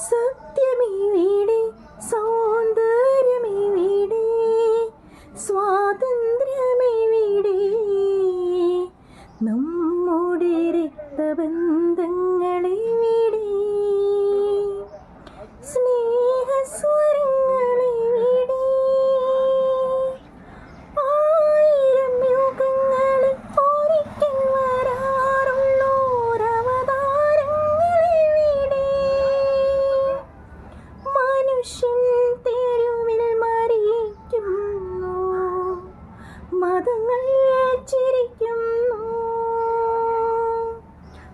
സത്യമിവിടെ സൗന്ദര്യമിവിടെ. സ്വാതന്ത്ര്യമിവിടെ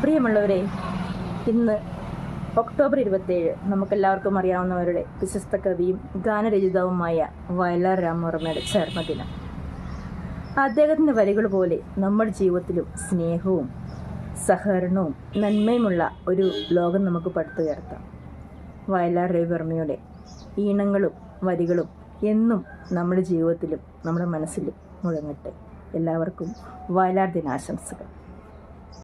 പ്രിയമുള്ളവരെ ഇന്ന് ഒക്ടോബർ ഇരുപത്തേഴ് നമുക്കെല്ലാവർക്കും അറിയാവുന്നവരുടെ പ്രശസ്ത കവിയും ഗാനരചിതാവുമായ വയലാർ രാമവർമ്മയുടെ ചർമ്മദിനം അദ്ദേഹത്തിന്റെ വരികൾ പോലെ നമ്മുടെ ജീവിതത്തിലും സ്നേഹവും സഹകരണവും നന്മയുമുള്ള ഒരു ലോകം നമുക്ക് പടുത്തുയർത്താം വയലാർ രവിവർമ്മയുടെ ഈണങ്ങളും വരികളും എന്നും നമ്മുടെ ജീവിതത്തിലും നമ്മുടെ മനസ്സിലും മുഴങ്ങട്ടെ. എല്ലാവർക്കും വയലാർ ദിനാശംസകൾ.